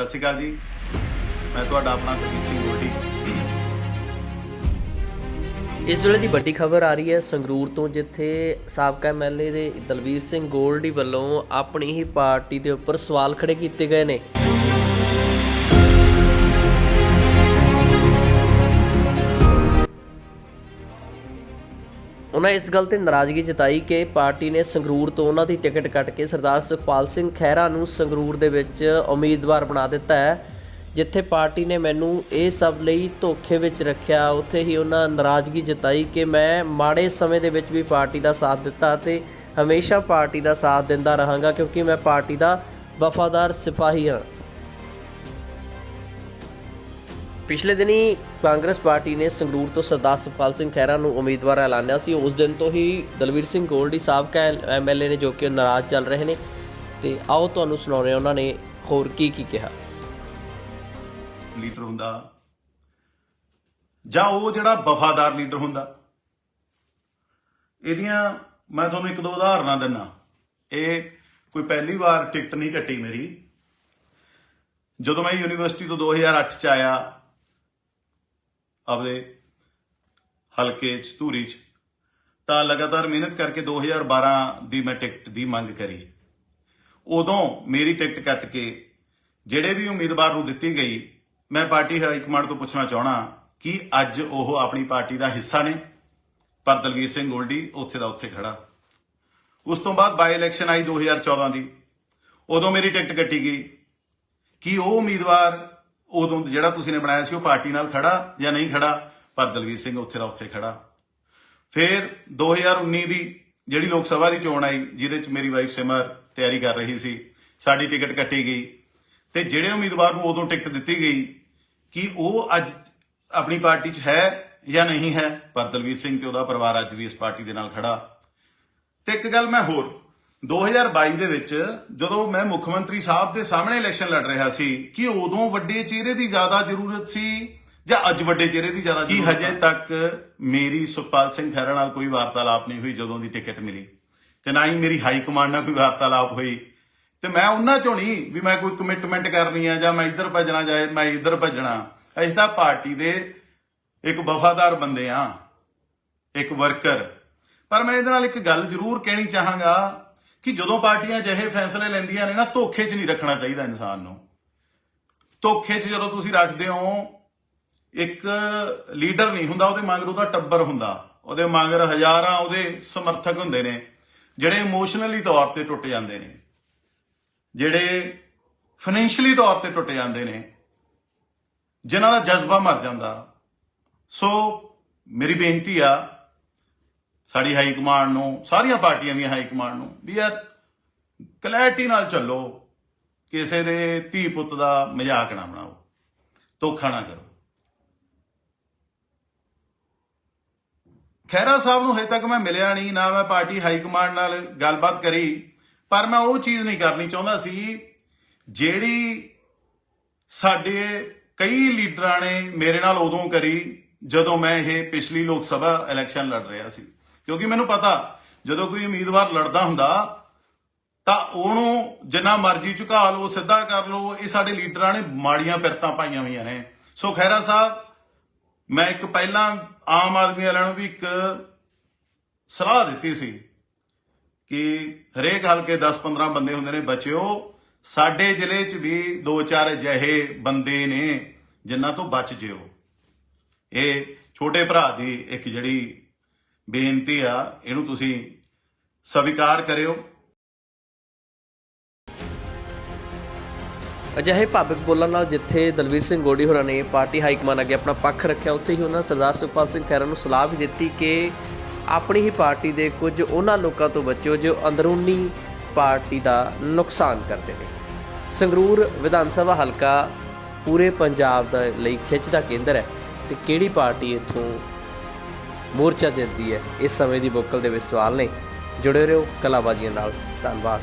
ਸਤਿ ਸ਼੍ਰੀ ਅਕਾਲ ਜੀ। ਮੈਂ ਤੁਹਾਡਾ ਆਪਣਾ ਕੁਲਦੀਪ ਸਿੰਘ ਗੋਲਡੀ। ਇਸ ਵੇਲੇ ਦੀ ਵੱਡੀ ਖਬਰ ਆ ਰਹੀ ਹੈ ਸੰਗਰੂਰ ਤੋਂ, ਜਿੱਥੇ ਸਾਬਕਾ ਐਮਐਲਏ ਦੇ ਦਲਵੀਰ ਸਿੰਘ ਗੋਲਡੀ ਵੱਲੋਂ ਆਪਣੀ ਹੀ ਪਾਰਟੀ ਦੇ ਉੱਪਰ ਸਵਾਲ ਖੜੇ ਕੀਤੇ ਗਏ ਨੇ। ਉਹਨਾਂ ਇਸ ਗੱਲ ਤੇ ਨਾਰਾਜ਼ਗੀ ਜਤਾਈ ਕਿ ਪਾਰਟੀ ਨੇ ਸੰਗਰੂਰ ਤੋਂ ਉਹਨਾਂ ਦੀ ਟਿਕਟ ਕੱਟ ਕੇ ਸਰਦਾਰ ਸੁਖਪਾਲ ਸਿੰਘ ਖਹਿਰਾ ਨੂੰ ਸੰਗਰੂਰ ਦੇ ਵਿੱਚ ਉਮੀਦਵਾਰ ਬਣਾ ਦਿੱਤਾ ਹੈ, ਜਿੱਥੇ ਪਾਰਟੀ ਨੇ ਮੈਨੂੰ ਇਹ ਸਭ ਲਈ ਧੋਖੇ ਵਿੱਚ ਰੱਖਿਆ। ਉੱਥੇ ਹੀ ਉਹਨਾਂ ਨਾਰਾਜ਼ਗੀ ਜਤਾਈ ਕਿ ਮੈਂ ਮਾੜੇ ਸਮੇਂ ਦੇ ਵਿੱਚ ਵੀ ਪਾਰਟੀ ਦਾ ਸਾਥ ਦਿੱਤਾ ਤੇ ਹਮੇਸ਼ਾ ਪਾਰਟੀ ਦਾ ਸਾਥ ਦਿੰਦਾ ਰਹਾਂਗਾ, ਕਿਉਂਕਿ ਮੈਂ ਪਾਰਟੀ ਦਾ ਵਫਾਦਾਰ ਸਿਪਾਹੀ ਹਾਂ। ਪਿਛਲੇ ਦਿਨੀ ਕਾਂਗਰਸ ਪਾਰਟੀ ਨੇ ਸੰਗਰੂਰ ਤੋਂ ਸਰਦਾਰ ਸੁਖਪਾਲ ਸਿੰਘ ਖਹਿਰਾ ਨੂੰ ਉਮੀਦਵਾਰ ਐਲਾਨਿਆ ਸੀ। ਉਸ ਦਿਨ ਤੋਂ ਹੀ ਦਲਵੀਰ ਸਿੰਘ ਗੋਲਡੀ ਸਾਬਕਾ ਐਮਐਲਏ ਨੇ ਜੋ ਕਿ ਨਾਰਾਜ਼ ਚੱਲ ਰਹੇ ਨੇ। ਤੇ ਆਓ ਤੁਹਾਨੂੰ ਸੁਣਾਉਂਦੇ ਹਾਂ ਉਹਨਾਂ ਨੇ ਹੋਰ ਕੀ ਕੀ ਕਿਹਾ। ਲੀਡਰ ਹੁੰਦਾ, ਜਾਂ ਉਹ ਜਿਹੜਾ ਵਫਾਦਾਰ ਲੀਡਰ ਹੁੰਦਾ। ਇਹਦੀਆਂ ਮੈਂ ਤੁਹਾਨੂੰ ਇੱਕ ਦੋ ਉਦਾਹਰਨਾਂ ਦਿੰਨਾ ਇਹ ਕੋਈ ਪਹਿਲੀ ਵਾਰ ਟਿਕਟ ਨਹੀਂ ਕੱਟੀ ਮੇਰੀ। ਜਦੋਂ ਮੈਂ ਯੂਨੀਵਰਸਿਟੀ ਤੋਂ 2008 ਚ ਆਇਆ ਆਪਦੇ ਹਲਕੇ ਚ, ਧੂਰੀ ਚ। ਤਾਂ ਲਗਾਤਾਰ ਮਿਹਨਤ ਕਰਕੇ 2012 ਦੀ ਮੈਂ ਟਿਕਟ ਦੀ ਮੰਗ ਕਰੀ। ਉਦੋਂ ਮੇਰੀ ਟਿਕਟ ਕੱਟ ਕੇ ਜਿਹੜੇ ਵੀ ਉਮੀਦਵਾਰ ਨੂੰ ਦਿੱਤੀ ਗਈ, ਮੈਂ ਪਾਰਟੀ ਹਾਈ ਕਮਾਂਡ ਤੋਂ ਪੁੱਛਣਾ ਚਾਹਣਾ ਕਿ ਅੱਜ ਉਹ ਆਪਣੀ ਪਾਰਟੀ ਦਾ ਹਿੱਸਾ ਨੇ? ਪਰ ਦਲਵੀਰ ਸਿੰਘ ਗੋਲਡੀ ਉੱਥੇ ਦਾ ਉੱਥੇ ਖੜਾ। ਉਸ ਤੋਂ ਬਾਅਦ ਬਾਈ ਇਲੈਕਸ਼ਨ ਆਈ 2014 ਦੀ। ਉਦੋਂ ਮੇਰੀ ਟਿਕਟ ਕੱਟੀ ਗਈ। ਕਿ ਉਹ ਉਮੀਦਵਾਰ ਉਦੋਂ ਜਿਹੜਾ ਤੁਸੀਂ ਨੇ ਬਣਾਇਆ ਸੀ, ਉਹ ਪਾਰਟੀ ਨਾਲ ਖੜਾ ਜਾਂ ਨਹੀਂ ਖੜਾ? ਪਰ ਦਲਵੀਰ ਸਿੰਘ ਉੱਥੇ ਦਾ ਉੱਥੇ ਖੜਾ। ਫਿਰ 2019 ਦੀ ਜਿਹੜੀ ਲੋਕ ਸਭਾ ਦੀ ਚੋਣ ਆਈ, ਜਿਹਦੇ ਚ ਮੇਰੀ ਵਾਈਫ ਸਿਮਰ ਤਿਆਰੀ ਕਰ ਰਹੀ ਸੀ, ਸਾਡੀ ਟਿਕਟ ਕੱਟੀ ਗਈ। ਤੇ ਜਿਹੜੇ ਉਮੀਦਵਾਰ ਨੂੰ ਉਦੋਂ ਟਿਕਟ ਦਿੱਤੀ ਗਈ, ਕਿ ਉਹ ਅੱਜ ਆਪਣੀ ਪਾਰਟੀ 'ਚ ਹੈ ਜਾਂ ਨਹੀਂ ਹੈ? ਪਰ ਦਲਵੀਰ ਸਿੰਘ ਤੇ ਉਹਦਾ ਪਰਿਵਾਰ ਅੱਜ ਵੀ ਇਸ ਪਾਰਟੀ ਦੇ ਨਾਲ ਖੜਾ। ਤੇ ਇੱਕ ਗੱਲ ਮੈਂ ਹੋਰ 2022 ਦੇ ਵਿੱਚ ਜਦੋਂ ਮੈਂ ਮੁੱਖ ਮੰਤਰੀ ਸਾਹਿਬ ਦੇ ਸਾਹਮਣੇ ਇਲੈਕਸ਼ਨ ਲੜ ਰਿਹਾ ਸੀ ਕਿ ਉਦੋਂ ਵੱਡੇ ਚਿਹਰੇ ਦੀ ਜ਼ਿਆਦਾ ਜ਼ਰੂਰਤ ਸੀ ਜਾਂ ਅੱਜ ਵੱਡੇ ਚਿਹਰੇ ਦੀ ਜ਼ਿਆਦਾ ਕੀ ਹਜੇ ਤੱਕ ਮੇਰੀ ਸੁਖਪਾਲ ਸਿੰਘ ਖਹਿਰਾ ਨਾਲ ਕੋਈ ਵਾਰਤਾਲਾਪ ਨਹੀਂ ਹੋਈ ਜਦੋਂ ਦੀ ਟਿਕਟ ਮਿਲੀ। ਤੇ ਨਾ ਹੀ ਮੇਰੀ ਹਾਈ ਕਮਾਂਡ ਨਾਲ ਕੋਈ ਵਾਰਤਾਲਾਪ ਹੋਈ। ਤੇ ਮੈਂ ਉਹਨਾਂ ਚੋਂ ਨਹੀਂ ਵੀ ਮੈਂ ਕੋਈ ਕਮਿਟਮੈਂਟ ਕਰਨੀ ਆ ਜਾਂ ਮੈਂ ਇੱਧਰ ਭੱਜਣਾ ਜਾਏ ਮੈਂ ਇੱਧਰ ਭੱਜਣਾ। ਅਸੀਂ ਤਾਂ ਪਾਰਟੀ ਦੇ ਇੱਕ ਵਫਾਦਾਰ ਬੰਦੇ ਆ ਇੱਕ ਵਰਕਰ ਪਰ ਮੈਂ ਇਹਦੇ ਨਾਲ ਇੱਕ ਗੱਲ ਜ਼ਰੂਰ ਕਹਿਣੀ ਚਾਹਾਂਗਾ ਕਿ ਜਦੋਂ ਪਾਰਟੀਆਂ ਅਜਿਹੇ ਫੈਸਲੇ ਲੈਂਦੀਆਂ ਨੇ ਨਾ, ਧੋਖੇ 'ਚ ਨਹੀਂ ਰੱਖਣਾ ਚਾਹੀਦਾ ਇਨਸਾਨ ਨੂੰ। ਧੋਖੇ 'ਚ ਜਦੋਂ ਤੁਸੀਂ ਰੱਖਦੇ ਹੋ, ਇੱਕ ਲੀਡਰ ਨਹੀਂ ਹੁੰਦਾ, ਉਹਦੇ ਮਗਰ ਉਹਦਾ ਟੱਬਰ ਹੁੰਦਾ। ਉਹਦੇ ਮਗਰ ਹਜ਼ਾਰਾਂ ਉਹਦੇ ਸਮਰਥਕ ਹੁੰਦੇ ਨੇ, ਜਿਹੜੇ ਇਮੋਸ਼ਨਲੀ ਤੌਰ ਤੇ ਟੁੱਟ ਜਾਂਦੇ ਨੇ। ਜਿਹੜੇ ਫਾਈਨੈਂਸ਼ੀਅਲੀ ਤੌਰ ਤੇ ਟੁੱਟ ਜਾਂਦੇ ਨੇ, ਜਿਨ੍ਹਾਂ ਦਾ ਜਜ਼ਬਾ ਮਰ ਜਾਂਦਾ। ਸੋ ਮੇਰੀ ਬੇਨਤੀ ਆ ਸਾਡੀ ਹਾਈ ਕਮਾਂਡ ਨੂੰ, ਸਾਰੀਆਂ ਪਾਰਟੀਆਂ ਦੀਆਂ ਹਾਈ ਕਮਾਂਡ ਨੂੰ, ਵੀ ਯਾਰ ਕਲੈਰਿਟੀ ਨਾਲ ਚੱਲੋ, ਕਿਸੇ ਦੇ ਧੀ ਪੁੱਤ ਦਾ ਮਜ਼ਾਕ ਨਾ ਬਣਾਓ, ਧੋਖਾ ਨਾ ਕਰੋ। ਖੈਰਾ ਸਾਹਿਬ ਨੂੰ ਹਜੇ ਤੱਕ ਮੈਂ ਮਿਲਿਆ ਨਹੀਂ, ਨਾ ਮੈਂ ਪਾਰਟੀ ਹਾਈ ਕਮਾਂਡ ਨਾਲ ਗੱਲਬਾਤ ਕਰੀ, ਪਰ ਮੈਂ ਉਹ ਚੀਜ਼ ਨਹੀਂ ਕਰਨੀ ਚਾਹੁੰਦਾ ਸੀ, ਜਿਹੜੀ ਸਾਡੇ ਕਈ ਲੀਡਰਾਂ ਨੇ ਮੇਰੇ ਨਾਲ ਉਦੋਂ ਕਰੀ, ਜਦੋਂ ਮੈਂ ਇਹ ਪਿਛਲੀ ਲੋਕ ਸਭਾ ਇਲੈਕਸ਼ਨ ਲੜ ਰਿਹਾ ਸੀ। ਕਿਉਂਕਿ ਮੈਨੂੰ ਪਤਾ, ਜਦੋਂ ਕੋਈ ਉਮੀਦਵਾਰ ਲੜਦਾ ਹੁੰਦਾ, ਤਾਂ ਉਹਨੂੰ ਜਿੰਨਾ ਮਰਜ਼ੀ ਝੁਕਾ ਲਓ, ਸਿੱਧਾ ਕਰ ਲਓ, ਇਹ ਸਾਡੇ ਲੀਡਰਾਂ ਨੇ ਮਾੜੀਆਂ ਪਿਰਤਾਂ ਪਾਈਆਂ ਹੋਈਆਂ ਨੇ। ਸੋ ਖੈਰਾ ਸਾਹਿਬ, ਮੈਂ ਇੱਕ ਪਹਿਲਾਂ ਆਮ ਆਦਮੀ ਵਾਲਿਆਂ ਨੂੰ ਵੀ ਇੱਕ ਸਲਾਹ ਦਿੱਤੀ ਸੀ ਕਿ ਹਰੇਕ ਹਲਕੇ 10-15 ਬੰਦੇ ਹੁੰਦੇ ਨੇ, ਬਚਿਓ। ਸਾਡੇ ਜ਼ਿਲ੍ਹੇ 'ਚ ਵੀ ਦੋ ਚਾਰ ਅਜਿਹੇ ਬੰਦੇ ਨੇ ਜਿਨ੍ਹਾਂ ਤੋਂ ਬਚ ਜਿਓ। ਇਹ ਛੋਟੇ ਭਰਾ ਦੀ ਇੱਕ ਜਿਹੜੀ ਬੇਨਤੀ ਆ, ਇਹਨੂੰ ਤੁਸੀਂ ਸਵੀਕਾਰ ਕਰਿਓ। ਅਜਿਹੇ ਭਾਵਿਕ ਬੋਲਣ ਨਾਲ ਜਿੱਥੇ ਦਲਵੀਰ ਸਿੰਘ ਗੋਡੀ ਹੋਰਾਂ ਨੇ ਪਾਰਟੀ ਹਾਈ ਕਮਾਨ ਅੱਗੇ ਆਪਣਾ ਪੱਖ ਰੱਖਿਆ, ਉੱਥੇ ਹੀ ਉਹਨਾਂ ਸਰਦਾਰ ਸੁਖਪਾਲ ਸਿੰਘ ਖਹਿਰਾ ਨੂੰ ਸਲਾਹ ਵੀ ਦਿੱਤੀ ਕਿ ਆਪਣੀ ਹੀ ਪਾਰਟੀ ਦੇ ਕੁਝ ਉਹਨਾਂ ਲੋਕਾਂ ਤੋਂ ਬਚਿਓ ਜੋ ਅੰਦਰੂਨੀ ਪਾਰਟੀ ਦਾ ਨੁਕਸਾਨ ਕਰਦੇ ਨੇ। ਸੰਗਰੂਰ ਵਿਧਾਨ ਸਭਾ ਹਲਕਾ ਪੂਰੇ ਪੰਜਾਬ ਦਾ ਲਈ ਖਿੱਚ ਦਾ ਕੇਂਦਰ ਹੈ ਤੇ ਕਿਹੜੀ ਪਾਰਟੀ ਇੱਥੋਂ ਮੋਰਚਾ ਦਿੰਦੀ ਹੈ। ਇਸ ਸਮੇਂ ਦੀ ਬੋਕਲ ਦੇ ਵਿੱਚ ਸਵਾਲ ਨੇ। ਜੁੜੇ ਰਹੋ ਕਲਾਬਾਜ਼ੀਆਂ ਨਾਲ। ਧੰਨਵਾਦ।